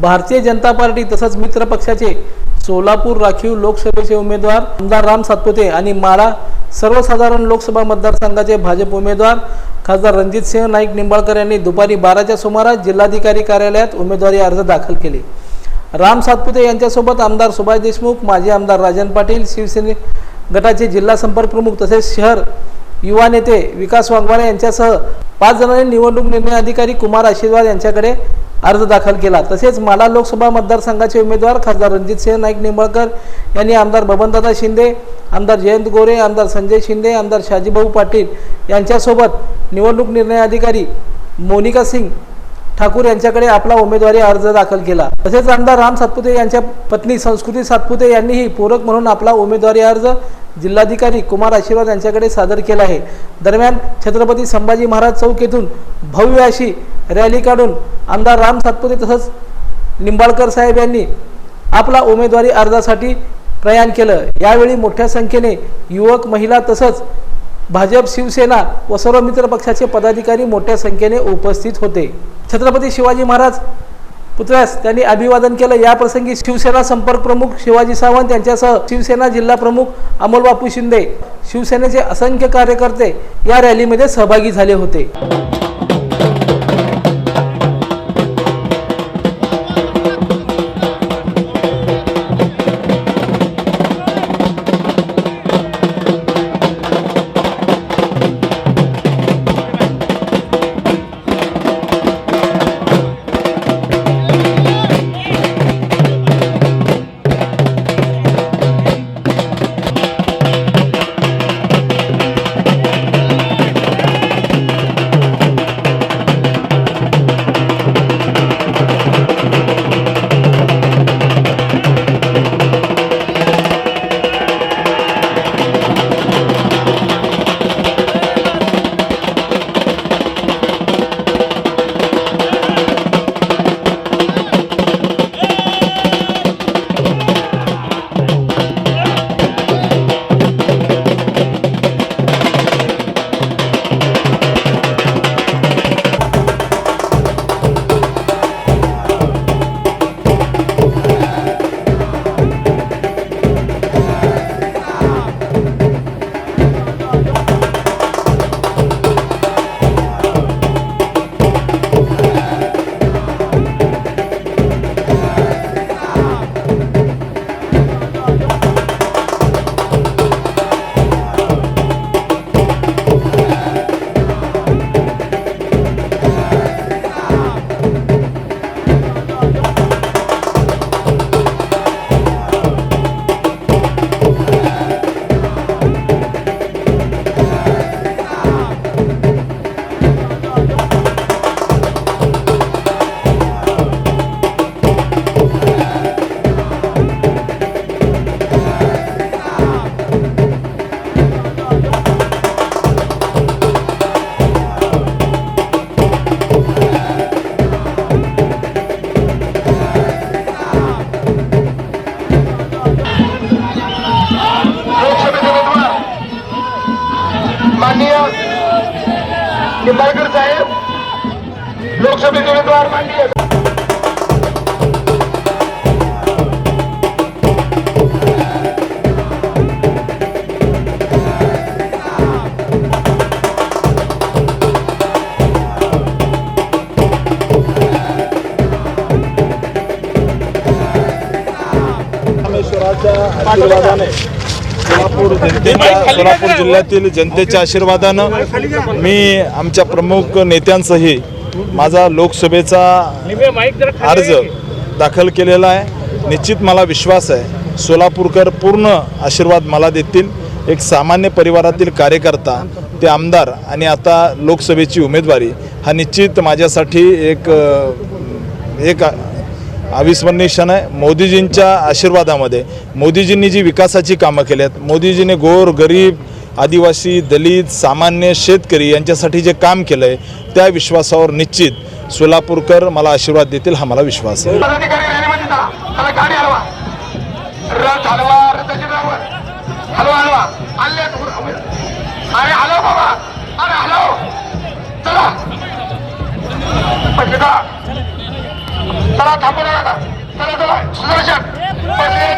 Bharatiya Janata party तसंच मित्र पक्षाचे सोलापूर राखीव लोकसभेचे उमेदवार आमदार राम सातपुते आणि माळा सर्वसाधारण लोकसभा मतदारसंघाचे भाजप उमेदवार खासदार रणजितसिंह नाईक निंबाळकर यांनी दुपारी बाराच्या सुमारास जिल्हाधिकारी कार्यालयात उमेदवारी अर्ज दाखल केले. राम सातपुते यांच्यासोबत आमदार सुभाष देशमुख माजी आमदार राजन पाटील शिवसेने गटाचे जिल्हा संपर्क प्रमुख तसेच शहर युवा नेते विकास वाघमारे यांच्यासह पाच जणांनी निवडणूक निर्णय अधिकारी कुमार आशीर्वाद यांच्याकडे अर्ज दाखल केला. तसेच माला लोकसभा मतदारसंघाचे उमेदवार खासदार रणजितसिंह नाईक निंबाळकर यांनी आमदार बबनदादा शिंदे आमदार जयंत गोरे आमदार संजय शिंदे आमदार शाजीभाऊ पाटील यांच्यासोबत निवडणूक निर्णय अधिकारी मोनिका सिंग ठाकूर यांच्याकडे आपला उमेदवारी अर्ज दाखल केला. तसेच आमदार राम सातपुते यांच्या पत्नी संस्कृती सातपुते यांनीही पूरक म्हणून आपला उमेदवारी अर्ज जिल्हाधिकारी कुमार आशीर्वाद यांच्याकडे सादर केला आहे. दरम्यान छत्रपती संभाजी महाराज चौक येथून भव्य अशी रॅली काढून आमदार राम सातपुते तसंच निंबाळकर साहेब यांनी आपला उमेदवारी अर्जासाठी प्रयाण केलं. यावेळी मोठ्या संख्येने युवक महिला तसंच भाजप शिवसेना व सर्व मित्र पक्षाचे पदाधिकारी मोठ्या संख्येने उपस्थित होते. छत्रपती शिवाजी महाराज पुतळ्यास त्यांनी अभिवादन केलं. या प्रसंगी शिवसेना संपर्क प्रमुख शिवाजी सावंत यांच्यासह शिवसेना जिल्हा प्रमुख अमोल बापू शिंदे शिवसेनेचे असंख्य कार्यकर्ते या रॅलीमध्ये सहभागी झाले होते. निंबाळकर साहेब लोकसभेचे उमेदवार मांडले आशीर्वादाने सोलापूर जनतेच्या सोलापूर जिल्ह्यातील जनतेच्या आशीर्वादानं मी आमच्या प्रमुख नेत्यांसही माझा लोकसभेचा अर्ज दाखल केलेला आहे. निश्चित मला विश्वास आहे सोलापूरकर पूर्ण आशीर्वाद मला देतील. एक सामान्य परिवारातील कार्यकर्ता ते आमदार आणि आता लोकसभेची उमेदवारी हा निश्चित माझ्यासाठी एक एक अविस्मरणीय क्षण आहे. मोदीजींच्या आशीर्वादामध्ये. मोदीजींनी जी विकासाची कामं केली आहेत मोदीजीने गोर गरीब आदिवासी दलित सामान्य शेतकरी यांच्यासाठी जे काम केलं आहे त्या विश्वासावर निश्चित सोलापूरकर मला आशीर्वाद देतील हा मला विश्वास आहे. चला थांबू नका. चला चला. सुदर्शन